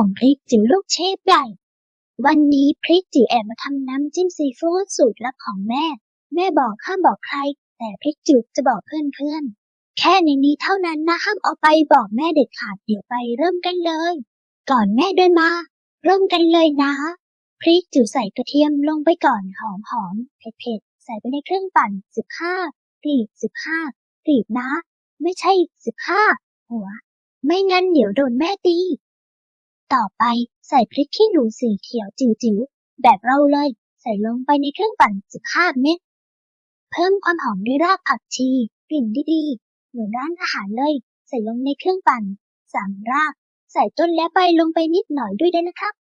ของพริกจิ๋วลูกเชฟใหญ่ วันนี้พริกจิ๋วแอบมาทำน้ำจิ้มซีฟู้ดสูตรลับของแม่ แม่บอกห้ามบอกใคร แต่พริกจิ๋วจะบอกเพื่อนๆ แค่ในนี้เท่านั้นนะห้ามเอาไปบอกแม่เด็ดขาดเดี๋ยวไปเริ่มกันเลย ก่อนแม่เดินมา เริ่มกันเลยนะ พริกจิ๋วใส่กระเทียมลงไปก่อนหอมหอมๆเผ็ดเผ็ดๆใส่ไปในเครื่องปั่นสิบห้ากลีบสิบห้ากลีบนะ ไม่ใช่สิบห้าหัว ไม่งั้นเดี๋ยวโดนแม่ตี ต่อไปใส่พริกขี้หนูสีเขียวจิ๋วๆแบบเราเลย ใส่ลงไปในเครื่องปั่นสิบห้าเม็ด เพิ่มความหอมด้วยรากผักชี กลิ่นดีๆ เหมือนร้านอาหารเลย ใส่ลงในเครื่องปั่นสามราก ใส่ต้นและใบลงไปนิดหน่อยด้วยได้นะครับ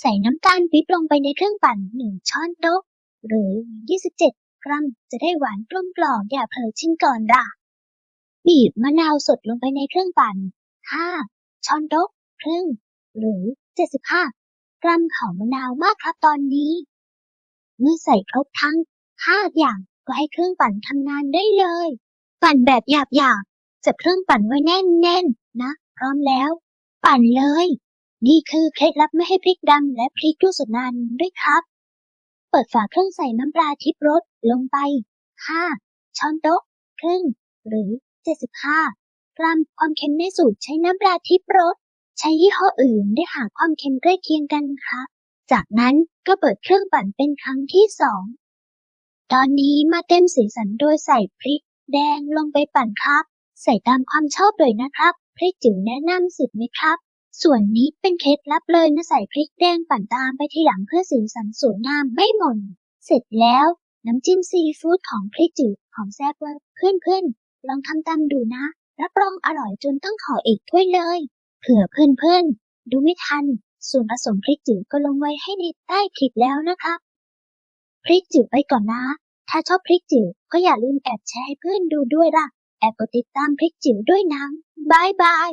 ใส่น้ำตาลปี๊บลงไปในเครื่องปั่นหนึ่งช้อนโต๊ะ หรือ 27 กรัม จะได้หวานกลมกล่อมอย่าเผลอชิมก่อนด่ะบีบมะนาวสดลงไปในเครื่องปั่น5ช้อนโต๊ะครึ่ง หรือ 75 กรัมของมะนาวมากครับตอนนี้ เมื่อใส่ครบทั้ง 5 อย่างก็ให้เครื่องปั่นทำงานได้เลย ปั่นแบบหยาบๆจับเครื่องปั่นไว้แน่นๆ นะ พร้อมแล้ว ปั่นเลย นี่คือเคล็ดลับไม่ให้พริกดำและพริกรู้สึกนานด้วยครับ เปิดฝาเครื่องใส่น้ำปลาทิพรสลงไป 5 ช้อนโต๊ะครึ่งหรือ 75 กรัมความเค็มในสูตรใช้น้ำปลาทิพรส ใช้ยี่ห้ออื่นได้หาความเค็มใกล้เคียงกันครับ จากนั้นก็เปิดเครื่องปั่นเป็นครั้งที่สอง ตอนนี้มาเต็มสีสันโดยใส่พริก แดงลงไปปั่นครับ ใส่ตามความชอบเลยนะครับพริกจิ๋วแนะนำสิบไหมครับ ส่วนนี้เป็นเคล็ดลับเลยนะใส่พริกแดงปั่นตามไปทีหลังเพื่อสีสันสวยงามไม่หม่น เสร็จแล้วน้ำจิ้มซีฟู้ดของพริกจิ๋วหอมแซ่บเวอร์เพื่อนๆลองทำตามดูนะ รับรองอร่อยจนต้องขออีกถ้วยเลย เผื่อเพื่อนๆ ดูไม่ทัน ส่วนผสมพริกจิ๋วก็ลงไว้ให้ในใต้คลิปแล้วนะครับ พริกจิ๋วไปก่อนนะ ถ้าชอบพริกจิ๋วก็อย่าลืมแอบแชร์ให้เพื่อนดูด้วยล่ะ แอบกดติดตามพริกจิ๋วด้วยนะบายบาย